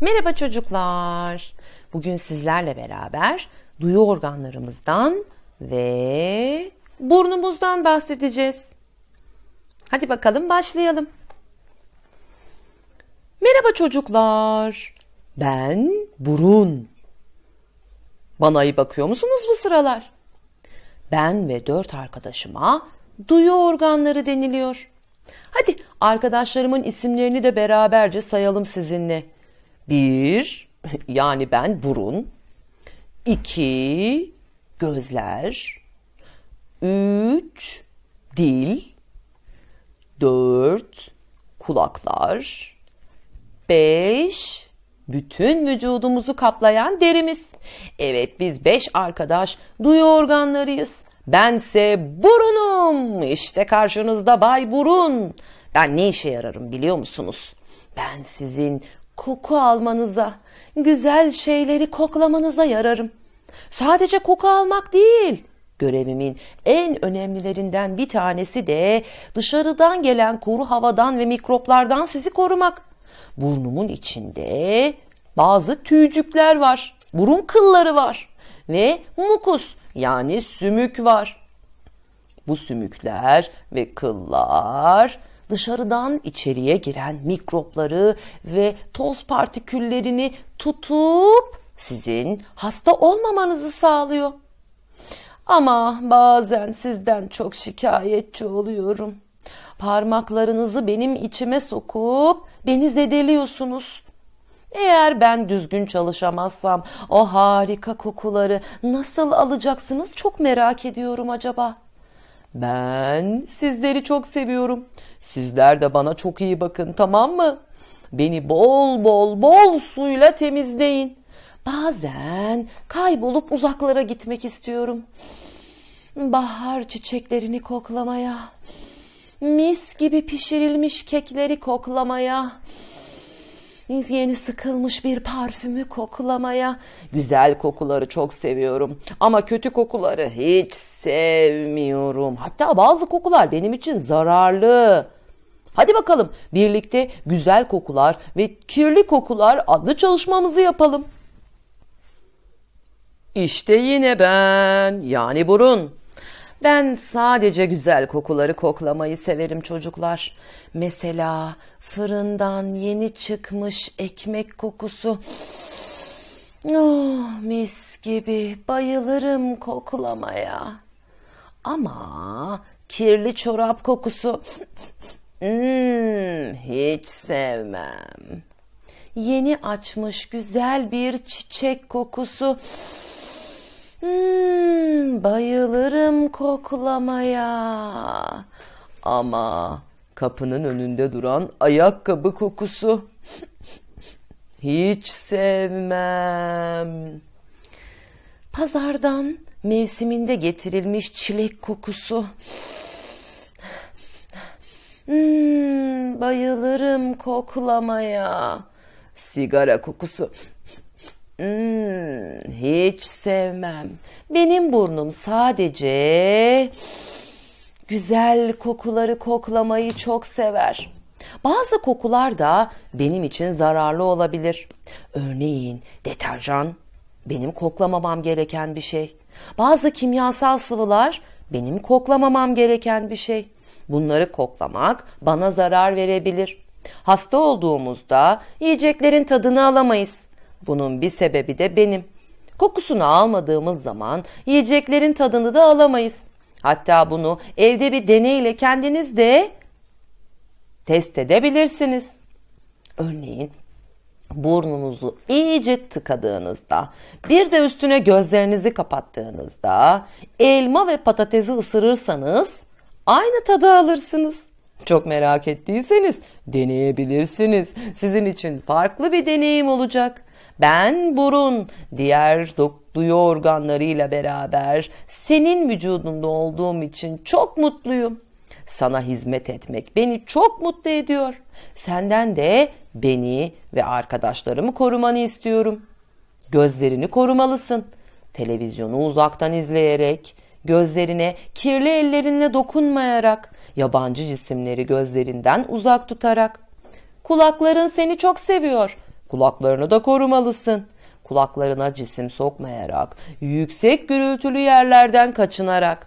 Merhaba çocuklar. Bugün sizlerle beraber duyu organlarımızdan ve burnumuzdan bahsedeceğiz. Hadi bakalım başlayalım. Merhaba çocuklar. Ben burun. Bana iyi bakıyor musunuz bu sıralar? Ben ve dört arkadaşıma duyu organları deniliyor. Hadi arkadaşlarımın isimlerini de beraberce sayalım sizinle. Bir, yani ben burun. İki, gözler. Üç, dil. Dört, kulaklar. Beş, bütün vücudumuzu kaplayan derimiz. Evet biz beş arkadaş duyu organlarıyız. Bense burunum. İşte karşınızda Bay Burun. Ben ne işe yararım biliyor musunuz? Ben sizin koku almanıza, güzel şeyleri koklamanıza yararım. Sadece koku almak değil. Görevimin en önemlilerinden bir tanesi de dışarıdan gelen kuru havadan ve mikroplardan sizi korumak. Burnumun içinde bazı tüycükler var. Burun kılları var ve mukus yani sümük var. Bu sümükler ve kıllar dışarıdan içeriye giren mikropları ve toz partiküllerini tutup sizin hasta olmamanızı sağlıyor. Ama bazen sizden çok şikayetçi oluyorum. Parmaklarınızı benim içime sokup beni zedeliyorsunuz. Eğer ben düzgün çalışamazsam o harika kokuları nasıl alacaksınız çok merak ediyorum acaba. Ben sizleri çok seviyorum. Sizler de bana çok iyi bakın tamam mı? Beni bol bol bol suyla temizleyin. Bazen kaybolup uzaklara gitmek istiyorum. Bahar çiçeklerini koklamaya, mis gibi pişirilmiş kekleri koklamaya, yeni sıkılmış bir parfümü koklamaya. Güzel kokuları çok seviyorum ama kötü kokuları hiç sevmiyorum. Hatta bazı kokular benim için zararlı. Hadi bakalım birlikte güzel kokular ve kirli kokular adlı çalışmamızı yapalım. İşte yine ben yani burun. Ben sadece güzel kokuları koklamayı severim çocuklar. Mesela fırından yeni çıkmış ekmek kokusu. Oh, mis gibi bayılırım koklamaya. Ama kirli çorap kokusu hmm, hiç sevmem. Yeni açmış güzel bir çiçek kokusu. Hmm, bayılırım koklamaya. Ama kapının önünde duran ayakkabı kokusu hiç sevmem. Pazardan mevsiminde getirilmiş çilek kokusu. Hmm, bayılırım koklamaya. Sigara kokusu. Hmm, hiç sevmem. Benim burnum sadece güzel kokuları koklamayı çok sever. Bazı kokular da benim için zararlı olabilir. Örneğin deterjan benim koklamamam gereken bir şey. Bazı kimyasal sıvılar benim koklamamam gereken bir şey. Bunları koklamak bana zarar verebilir. Hasta olduğumuzda yiyeceklerin tadını alamayız. Bunun bir sebebi de benim. Kokusunu almadığımız zaman yiyeceklerin tadını da alamayız. Hatta bunu evde bir deneyle kendiniz de test edebilirsiniz. Örneğin burnunuzu iyice tıkadığınızda, bir de üstüne gözlerinizi kapattığınızda, elma ve patatesi ısırırsanız aynı tadı alırsınız. Çok merak ettiyseniz deneyebilirsiniz. Sizin için farklı bir deneyim olacak. Ben burun, diğer duyu organlarıyla beraber senin vücudunda olduğum için çok mutluyum. Sana hizmet etmek beni çok mutlu ediyor. Senden de beni ve arkadaşlarımı korumanı istiyorum. Gözlerini korumalısın. Televizyonu uzaktan izleyerek, gözlerine kirli ellerinle dokunmayarak, yabancı cisimleri gözlerinden uzak tutarak. Kulakların seni çok seviyor. Kulaklarını da korumalısın. Kulaklarına cisim sokmayarak, yüksek gürültülü yerlerden kaçınarak.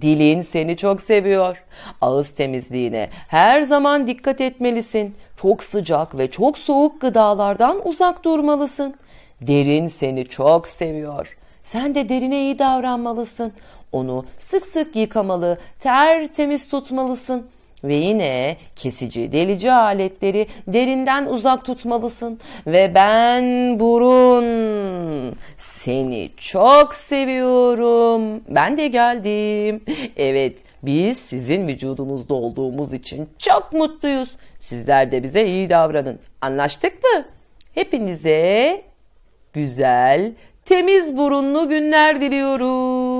Dilin seni çok seviyor. Ağız temizliğine her zaman dikkat etmelisin. Çok sıcak ve çok soğuk gıdalardan uzak durmalısın. Derin seni çok seviyor. Sen de derine iyi davranmalısın. Onu sık sık yıkamalı, tertemiz tutmalısın. Ve yine kesici, delici aletleri derinden uzak tutmalısın. Ve ben burun seni çok seviyorum. Ben de geldim. Evet, biz sizin vücudunuzda olduğumuz için çok mutluyuz. Sizler de bize iyi davranın. Anlaştık mı? Hepinize güzel, temiz burunlu günler diliyorum.